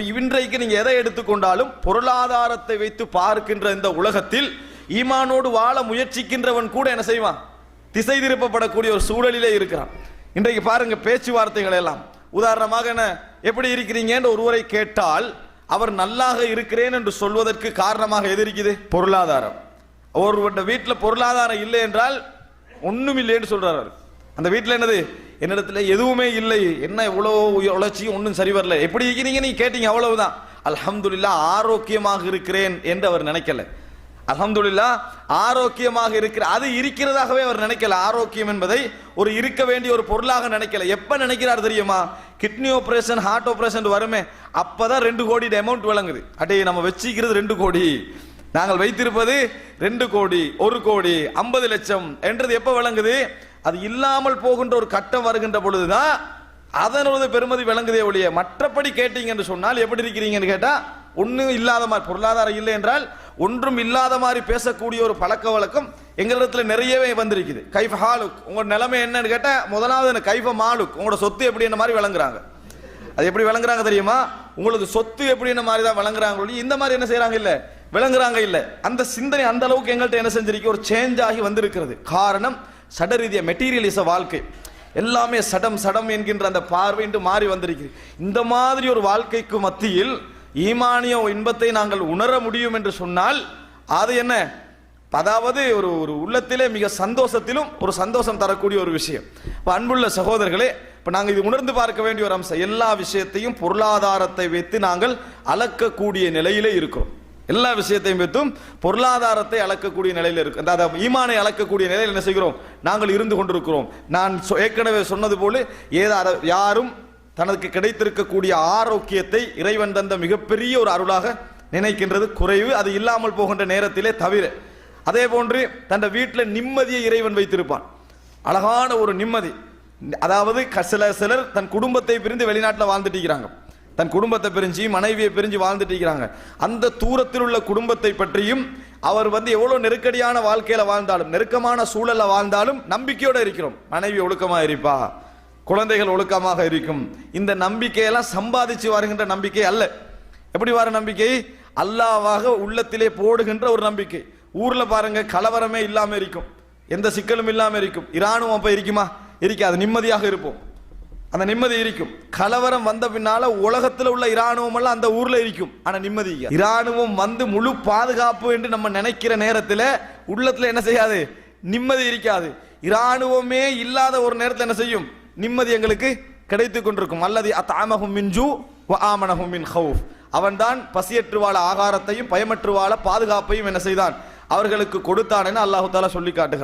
இப்போ இன்றைக்கு நீங்க எதை எடுத்துக்கொண்டாலும் பொருளாதாரத்தை வைத்து பார்க்கின்ற இந்த உலகத்தில் ஈமானோடு வாழ முயற்சிக்கின்றவன் கூட என்ன செய்வான்? திசை திருப்பப்படக்கூடிய ஒரு சூழலிலே இருக்கிறான். இன்றைக்கு பாருங்க பேச்சுவார்த்தைகள் எல்லாம். உதாரணமாக என்ன எப்படி இருக்கிறீங்கன்ற ஒருவரை கேட்டால் அவர் நல்லாக இருக்கிறேன் என்று சொல்வதற்கு காரணமாக எது இருக்குது? பொருளாதாரம். ஒருவருடைய வீட்டில் பொருளாதாரம் இல்லை என்றால் ஒன்றும் இல்லைன்னு சொல்கிறார் அந்த வீட்டில் என்னது? என்னிடத்துல எதுவுமே இல்லை. என்ன இவ்வளோ உழைச்சியும் ஒன்றும் சரி வரல. எப்படி இருக்கிறீங்க நீங்க கேட்டீங்க அவ்வளவுதான். அல்ஹம்துலில்லாஹ் ஆரோக்கியமாக இருக்கிறேன் என்று அவர் நினைக்கல. அலமதுல்லா ஆரோக்கியமாக இருக்கிற அது இருக்கிறதாகவே அவர் நினைக்கல. ஆரோக்கியம் என்பதை ஒரு இருக்க வேண்டிய ஒரு பொருளாக நினைக்கல. எப்போ நினைக்கிறார் தெரியுமா? கிட்னி ஆப்ரேஷன் ஹார்ட் ஆப்ரேஷன் வருமே அப்போதான் ரெண்டு கோடி அமௌண்ட் விளங்குது. அடே நம்ம வச்சிக்கிறது ரெண்டு கோடி. நாங்கள் வைத்திருப்பது ரெண்டு கோடி ஒரு கோடி ஐம்பது லட்சம் என்றது எப்போ விளங்குது? அது இல்லாமல் போகின்ற ஒரு கட்டம் வருகின்ற பொழுதுதான் அதனோட பெருமதி விளங்குதே ஒழிய மற்றபடி கேட்டீங்க என்று சொன்னால் எப்படி இருக்கிறீங்கன்னு கேட்டால் ஒன்றும் இல்லாத மாதிரி பொருளாதாரம் இல்லை என்றால் ஒன்றும் இல்லாத மாதிரி பேசக்கூடிய ஒரு பழக்க வழக்கம் எங்களிடத்துல நிறையவே வந்திருக்குது. கைஃப ஹாலுக் உங்களோட நிலைமை என்னன்னு கேட்டால் முதலாவது என்ன கைஃப மாலுக் உங்களோட சொத்து எப்படி என்ன மாதிரி விளங்குறாங்க? அது எப்படி விளங்குறாங்க தெரியுமா? உங்களுக்கு சொத்து எப்படி என்ன மாதிரி தான் விளங்குறாங்க இந்த மாதிரி என்ன செய்கிறாங்க இல்லை விளங்குறாங்க இல்லை. அந்த சிந்தனை அந்த அளவுக்கு எங்கள்கிட்ட என்ன செஞ்சிருக்கு? ஒரு சேஞ்ச் ஆகி வந்திருக்கிறது. காரணம் சடரீதிய மெட்டீரியலிச வாழ்க்கை. எல்லாமே சடம் சடம் என்கின்ற அந்த பார்வை என்று மாறி வந்திருக்கிறது. இந்த மாதிரி ஒரு வாழ்க்கைக்கு மத்தியில் ஈமானிய இன்பத்தை நாங்கள் உணர முடியும் என்று சொன்னால் அது என்ன? அதாவது ஒரு ஒரு உள்ளத்திலே மிக சந்தோஷத்திலும் ஒரு சந்தோஷம் தரக்கூடிய ஒரு விஷயம். இப்போ அன்புள்ள சகோதரர்களே இப்போ நாங்கள் இது உணர்ந்து பார்க்க வேண்டிய ஒரு அம்சம் எல்லா விஷயத்தையும் பொருளாதாரத்தை வைத்து நாங்கள் அளக்கக்கூடிய நிலையிலே இருக்கிறோம். எல்லா விஷயத்தையும் வைத்தும் பொருளாதாரத்தை அளக்கக்கூடிய நிலையில் இருக்கு. அதாவது ஈமானை அளக்கக்கூடிய நிலையில் என்ன செய்கிறோம்? நாங்கள் இருந்து கொண்டிருக்கிறோம். நான் சொ- ஏற்கனவே சொன்னது போல ஏதா யாரும் தனக்கு கிடைத்திருக்கக்கூடிய ஆரோக்கியத்தை இறைவன் தந்த மிகப்பெரிய ஒரு அருளாக நினைக்கின்றது. குறைவு அது இல்லாமல் போகின்ற நேரத்திலே தவிர. அதே போன்று தன் வீட்டில் நிம்மதியை இறைவன் வைத்திருப்பான். அழகான ஒரு நிம்மதி. அதாவது க- சில சிலர் தன் குடும்பத்தை பிரிந்து வெளிநாட்டில் வாழ்ந்துட்டு இருக்கிறாங்க. தன் குடும்பத்தை பிரிஞ்சு மனைவியை பிரிஞ்சு வாழ்ந்துட்டு இருக்கிறாங்க. அந்த தூரத்தில் உள்ள குடும்பத்தை பற்றியும் அவர் வந்து எவ்வளோ நெருக்கடியான வாழ்க்கையில் வாழ்ந்தாலும் நெருக்கமான சூழலில் வாழ்ந்தாலும் நம்பிக்கையோடு இருக்கிறோம். மனைவி ஒழுக்கமாக இருப்பா குழந்தைகள் ஒழுக்கமாக இருக்கும். இந்த நம்பிக்கையெல்லாம் சம்பாதிச்சு வருகின்ற நம்பிக்கை அல்ல. எப்படி வர நம்பிக்கை? அல்லாவாக உள்ளத்திலே போடுகின்ற ஒரு நம்பிக்கை. ஊரில் பாருங்க கலவரமே இல்லாமல் இருக்கும். எந்த சிக்கலும் இல்லாமல் இருக்கும். இராணுவம் அப்போ இருக்குமா? இருக்காது. நிம்மதியாக இருப்போம். அந்த நிம்மதி இருக்கும். கலவரம் வந்த பின்னால உலகத்துல உள்ள இராணுவம் எல்லாம் அந்த ஊர்ல இருக்கும். ஆனா நிம்மதி இராணுவம் வந்து முழு பாதுகாப்பு என்று நம்ம நினைக்கிற நேரத்துல உள்ளத்துல என்ன செய்யாது? நிம்மதி இருக்காது. இராணுவமே இல்லாத ஒரு நேரத்தில் என்ன செய்யும்? நிம்மதி எங்களுக்கு கிடைத்து கொண்டிருக்கும். அல்லது அத்தாமகும் மின்ஜு ஆமனகும் மின் ஹவுஃப். அவன்தான் பசியற்று வாழ ஆகாரத்தையும் பயமற்று வாழ பாதுகாப்பையும் என்ன செய்தான்? அவர்களுக்கு கொடுத்தான் என அல்லாஹு தாலா சொல்லி காட்டுகிறான்.